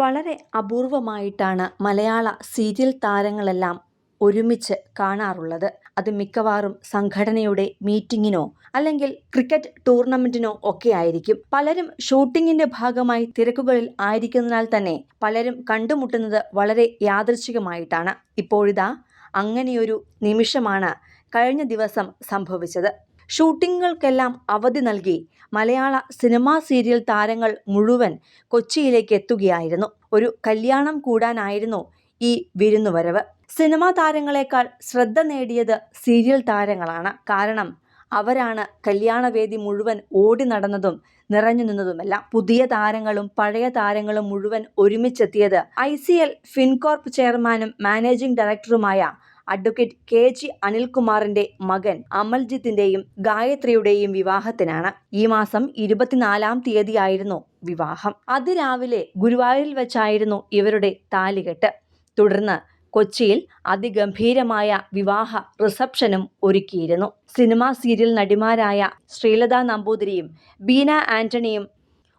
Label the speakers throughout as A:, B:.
A: വളരെ അപൂർവമായിട്ടാണ് മലയാള സീരിയൽ താരങ്ങളെല്ലാം ഒരുമിച്ച് കാണാറുള്ളത്. അത് മിക്കവാറും സംഘടനയുടെ മീറ്റിങ്ങിനോ അല്ലെങ്കിൽ ക്രിക്കറ്റ് ടൂർണമെന്റിനോ ഒക്കെ ആയിരിക്കും. പലരും ഷൂട്ടിങ്ങിന്റെ ഭാഗമായി തിരക്കുകളിൽ ആയിരിക്കുന്നതിനാൽ തന്നെ പലരും കണ്ടുമുട്ടുന്നത് വളരെ യാദൃശ്ചികമായിട്ടാണ്. ഇപ്പോഴിതാ അങ്ങനെയൊരു നിമിഷമാണ് കഴിഞ്ഞ ദിവസം സംഭവിച്ചത്. ഷൂട്ടിങ്ങുകൾക്കെല്ലാം അവധി നൽകി മലയാള സിനിമാ സീരിയൽ താരങ്ങൾ മുഴുവൻ കൊച്ചിയിലേക്ക് എത്തുകയായിരുന്നു ഒരു കല്യാണം കൂടാനായിരുന്നു ഈ വിരുന്നുവരവ്. സിനിമാ താരങ്ങളെക്കാൾ ശ്രദ്ധ നേടിയത് സീരിയൽ താരങ്ങളാണ്. കാരണം അവരാണ് കല്യാണവേദി മുഴുവൻ ഓടി നടന്നതും നിറഞ്ഞു നിന്നതുമെല്ലാം. പുതിയ താരങ്ങളും പഴയ താരങ്ങളും മുഴുവൻ ഒരുമിച്ചെത്തിയത് ഐ സി എൽ ഫിൻകോർപ്പ് ചെയർമാനും മാനേജിംഗ് ഡയറക്ടറുമായ അഡ്വക്കേറ്റ് കെ ജി അനിൽകുമാറിന്റെ മകൻ അമൽജിത്തിന്റെയും ഗായത്രിയുടെയും വിവാഹത്തിനാണ് ഈ മാസം ഇരുപത്തിനാലാം തീയതിയായിരുന്നു വിവാഹം. അതിരാവിലെ ഗുരുവായൂരിൽ വെച്ചായിരുന്നു ഇവരുടെ താലികെട്ട്. തുടർന്ന് കൊച്ചിയിൽ അതിഗംഭീരമായ വിവാഹ റിസപ്ഷനും ഒരുക്കിയിരുന്നു. സിനിമാ സീരിയൽ നടിമാരായ ശ്രീലത നമ്പൂതിരിയും ബീന ആന്റണിയും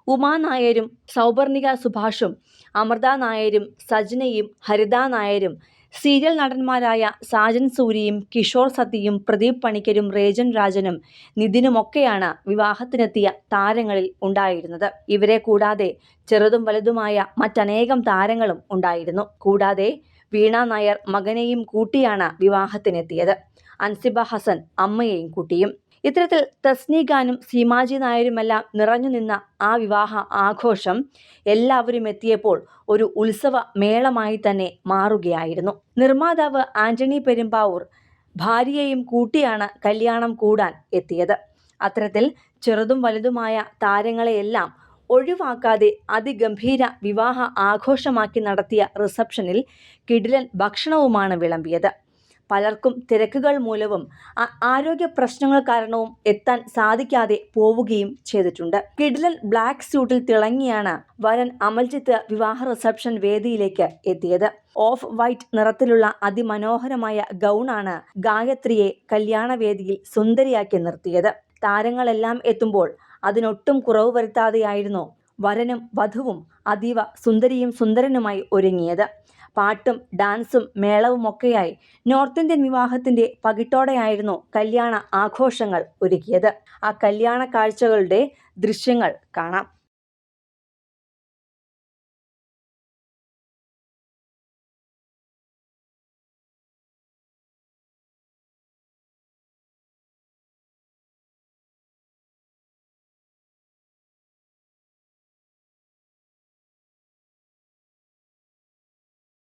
A: ഉമാ നായരും സൗപർണിക സുഭാഷും അമൃത നായരും സജ്നയും ഹരിത നായരും സീരിയൽ നടന്മാരായ സാജൻ സൂരിയും കിഷോർ സത്യയും പ്രദീപ് പണിക്കരും രേജൻ രാജനും നിതിനുമൊക്കെയാണ് വിവാഹത്തിനെത്തിയ താരങ്ങളിൽ ഉണ്ടായിരുന്നത്. ഇവരെ കൂടാതെ ചെറുതും വലുതുമായ മറ്റനേകം താരങ്ങളും ഉണ്ടായിരുന്നു. കൂടാതെ വീണ നായർ മകനെയും കൂട്ടിയാണ് വിവാഹത്തിനെത്തിയത്. അൻസിബ ഹസൻ അമ്മയെയും കൂട്ടിയും. ഇത്തരത്തിൽ തസ്നീഖാനും സീമാജി നായരുമെല്ലാം നിറഞ്ഞു നിന്ന ആ വിവാഹ ആഘോഷം എല്ലാവരും എത്തിയപ്പോൾ ഒരു ഉത്സവ മേളമായി തന്നെ മാറുകയായിരുന്നു. നിർമ്മാതാവ് ആന്റണി പെരുമ്പാവൂർ ഭാര്യയെയും കൂട്ടിയാണ് കല്യാണം കൂടാൻ എത്തിയത്. അത്തരത്തിൽ ചെറുതും വലുതുമായ താരങ്ങളെയെല്ലാം ഒഴിവാക്കാതെ അതിഗംഭീര വിവാഹ ആഘോഷമാക്കി നടത്തിയ റിസപ്ഷനിൽ കിടിലൻ ഭക്ഷണവുമാണ് വിളമ്പിയത്. പലർക്കും തിരക്കുകൾ മൂലവും ആരോഗ്യ പ്രശ്നങ്ങൾ കാരണവും എത്താൻ സാധിക്കാതെ പോവുകയും ചെയ്തിട്ടുണ്ട്. കിഡിലൻ ബ്ലാക്ക് സ്യൂട്ടിൽ തിളങ്ങിയാണ് വരൻ അമൽജിത്ത് വിവാഹ റിസപ്ഷൻ വേദിയിലേക്ക് എത്തിയത്. ഓഫ് വൈറ്റ് നിറത്തിലുള്ള അതിമനോഹരമായ ഗൗണാണ് ഗായത്രിയെ കല്യാണവേദിയിൽ സുന്ദരിയാക്കി നിർത്തിയത്. താരങ്ങളെല്ലാം എത്തുമ്പോൾ അതിനൊട്ടും കുറവ് വരുത്താതെയായിരുന്നു വരനും വധുവും അതീവ സുന്ദരിയും സുന്ദരനുമായി ഒരുങ്ങിയത്. പാട്ടും ഡാൻസും മേളവും ഒക്കെയായി നോർത്ത് ഇന്ത്യൻ വിവാഹത്തിന്റെ പകിട്ടോടെയായിരുന്നു കല്യാണ ആഘോഷങ്ങൾ ഒരുക്കിയത്. ആ കല്യാണ കാഴ്ചകളുടെ ദൃശ്യങ്ങൾ കാണാം.